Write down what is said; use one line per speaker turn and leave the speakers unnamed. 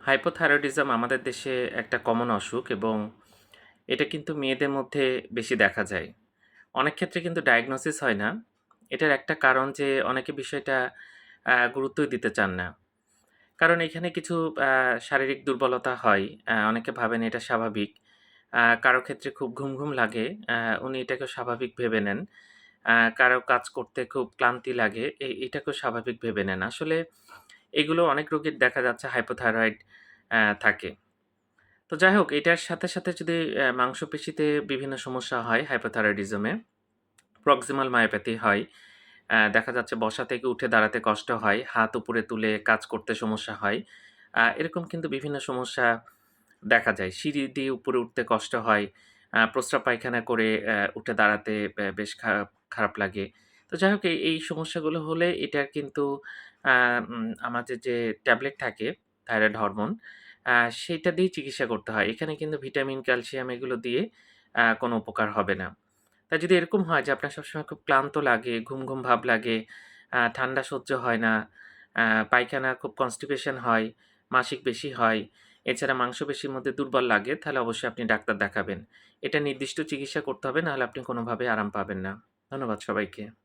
Hypothyroidism আমাদের দেশে একটা কমন অসুখ এবং এটা কিন্তু মেয়েদের মধ্যে বেশি দেখা যায়। অনেক ক্ষেত্রে কিন্তু ডায়াগনোসিস হয় না। এটার একটা কারণ যে অনেকে বিষয়টা গুরুত্বই দিতে চান না। কারণ এখানে কিছু শারীরিক দুর্বলতা হয়। অনেকে ভাবেন এটা স্বাভাবিক। কারও ক্ষেত্রে খুব ঘুম, ঘুম লাগে। উনি এটাকে স্বাভাবিক ভেবে নেন। কারও কাজ করতে খুব ক্লান্তি লাগে। এটাকেও স্বাভাবিক ভেবে নেন। আসলে এগুলো অনেক রোগীর দেখা যাচ্ছে হাইপোথাইরয়েড থাকে। তো যাই হোক এটার সাথে, সাথে যদি মাংসপেশিতে বিভিন্ন সমস্যা হয় হাইপোথাইরয়েডিজমে, প্রক্সিমাল মায়োপ্যাথি হয়। দেখা যাচ্ছে বসা থেকে উঠে দাঁড়াতে কষ্ট হয়, হাত উপরে তুলে কাজ করতে সমস্যা হয়। এরকম কিন্তু বিভিন্ন সমস্যা দেখা যায়। সিঁড়ি দিয়ে উপরে উঠতে কষ্ট হয়। প্রস্রাব পায়খানা করে উঠে দাঁড়াতে বেশ খারাপ লাগে। তো যাই হোক এই, সমস্যাগুলো হলে এটার কিন্তু আমাদের যে ট্যাবলেট থাকে থাইরয়েড হরমোন সেটা দিয়েই চিকিৎসা করতে হয়। এখানে কিন্তু ভিটামিন, ক্যালসিয়াম এগুলো দিয়ে কোনো উপকার হবে না। তা যদি এরকম হয় যে আপনার সবসময় খুব ক্লান্ত লাগে, ঘুম, ঘুম ভাব লাগে, ঠান্ডা সহ্য হয় না, পায়খানা খুব কনস্টিপেশন হয়, মাসিক বেশি হয়, এছাড়া মাংসপেশির মধ্যে দুর্বল লাগে, তাহলে অবশ্যই আপনি ডাক্তার দেখাবেন। এটা নির্দিষ্ট চিকিৎসা করতে হবে, নাহলে আপনি কোনোভাবে আরাম পাবেন না। ধন্যবাদ সবাইকে।